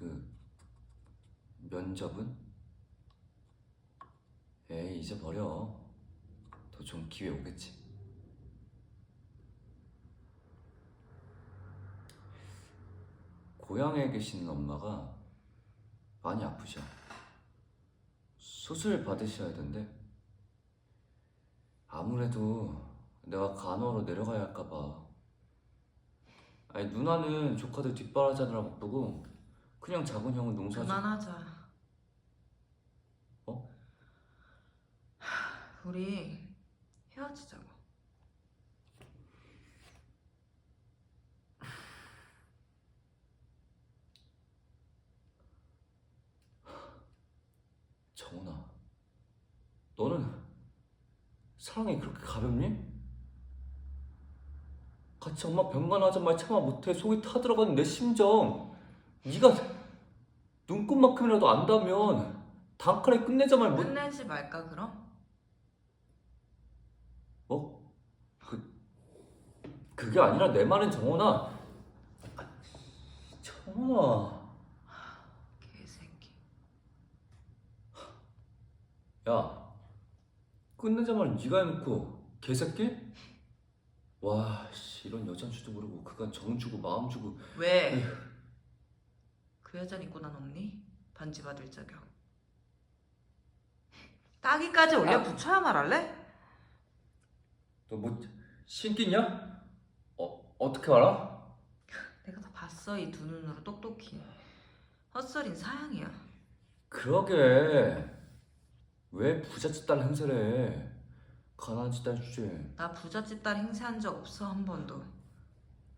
그 면접은? 에이 이제 버려. 더 좋은 기회 오겠지. 고향에 계시는 엄마가 많이 아프셔. 수술 받으셔야 된대. 아무래도 내가 간호로 내려가야 할까봐. 아니 누나는 조카들 뒷바라지하느라 바쁘고 그냥 작은 형은 농사 좀 그만하자. 어? 하, 우리 헤어지자고. 정훈아, 너는 사랑이 그렇게 가볍니? 같이 엄마 병간하자 말 참아 못해 속이 타들어가는 내 심정 네가 눈꽃만큼이라도 안다면 단칼에 끝내자 말 못... 끝내지 말까 그럼? 어? 그... 그게 아니라 내 말은 정훈아 아, 정훈아 개새끼. 야 끝내자 말 네가 해놓고 개새끼? 와 씨, 이런 여잔 줄도 모르고 그간 정 주고 마음 주고 왜? 에휴. 그 여잔 입고 난 없니? 반지 받을 자격. 따기까지 올려 아. 붙여야 말할래? 너뭐 신기냐? 어 어떻게 알아? 내가 다 봤어 이 두 눈으로 똑똑히. 헛소린 사양이야. 그러게 왜 부잣집 딸 행세를 해 가난한 집 딸 주제 나 부잣집 딸 행세한 적 없어 한 번도.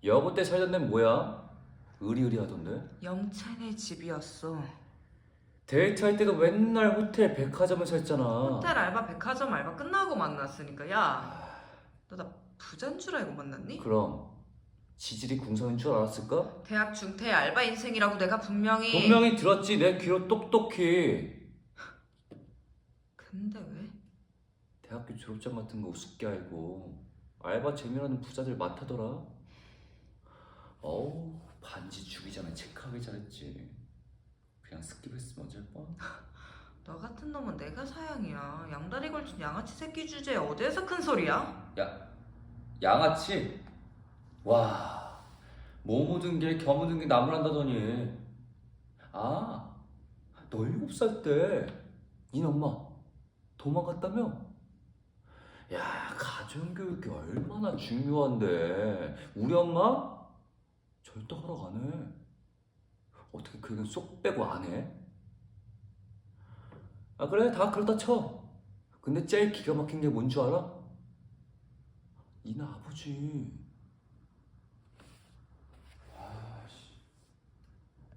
여보 때 살던 데는 뭐야? 의리의리하던데 영채네 집이었어. 데이트할 때도 맨날 호텔 백화점에서 했잖아 호텔 알바 백화점 알바 끝나고 만났으니까 야 너 나 부자인 줄 알고 만났니? 그럼 지질이 궁성인 줄 알았을까? 대학 중퇴 알바 인생이라고 내가 분명히 분명히 들었지 내 귀로 똑똑히 근데 왜? 대학교 졸업장 같은 거 우습게 알고 알바 재미라는 부자들 많다더라 어우 반지 주기 전에 체크하기 잘했지 그냥 스킵했으면 어쩔 뻔 너 같은 놈은 내가 사양이야 양다리 걸친 양아치 새끼 주제에 어디에서 큰 소리야? 야, 양아치? 와, 뭐 묻은 게, 겨 묻은 게 나무란다더니. 아, 너 일곱 살 때, 니네 엄마 도망갔다며? 야, 가정교육이 얼마나 중요한데. 우리 엄마? 절대 허락 안 해. 어떻게 그 얘기는 쏙 빼고 안 해? 아, 그래, 다 그렇다 쳐. 근데 제일 기가 막힌 게 뭔 줄 알아? 니네 아버지